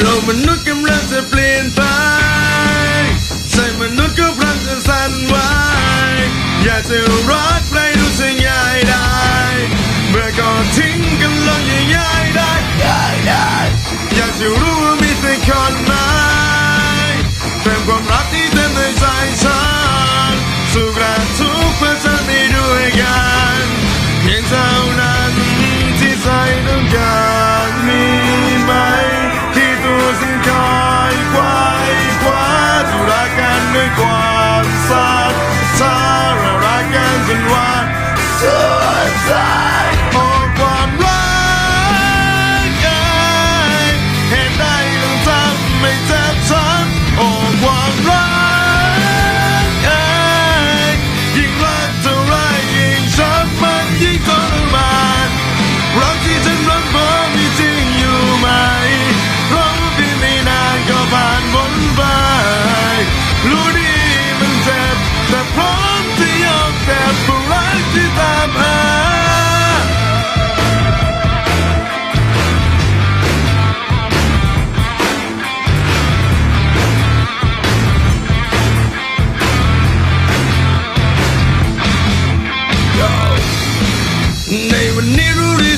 โลกมนุษย์กำลังจะเปลี่ยนไปใจมนุษย์ก็พลังจะสั่นไหวอยากจะรัก ด้วยความสัตย์ถ้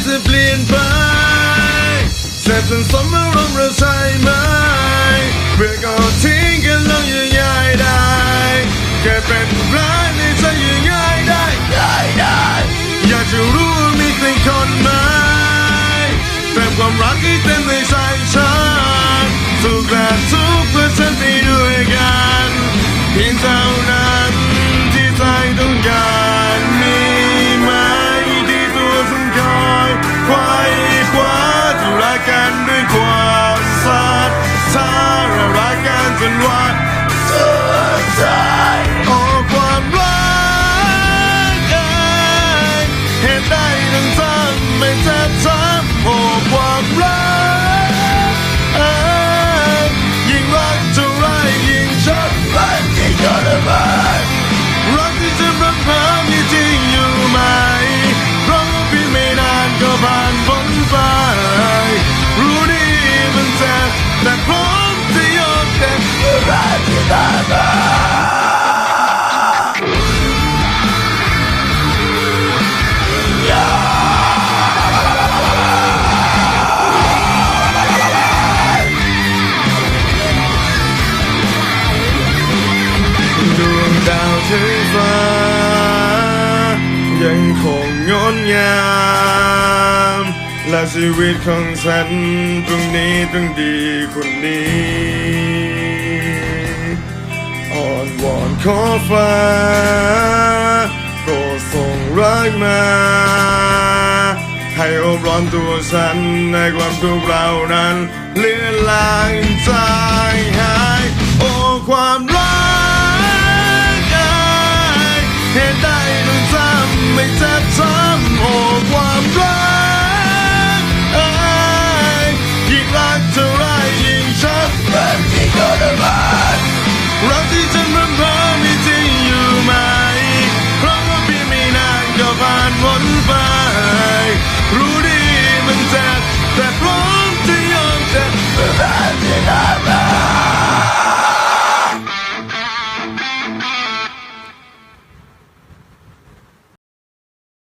จะเปลี่ยนไปแสบสันสมอารมณ์เราใช่ไหมเบื่อก็ทิ้งกันลงอย่างง่ายได้แค่เป็นร้ายในใจอย่างง่ายได้ง่ายได้อยากจะรู้ว่ามีใครคนไหมแต่ความรักที่เต็มในใจฉันสุขและทุกข์เพื่อฉันไปด้วยกันเพียงเท่านั้น กกั งดงามและชีวิตของฉันตรงนี้ต้องดีคนนี้อ่อนวอนขอฟ้าโปรดส่งรักมา ให้อบร้อนตัวฉันในความทุกข์เรานั้นเลือนลางใจหาย โอ้ความรัก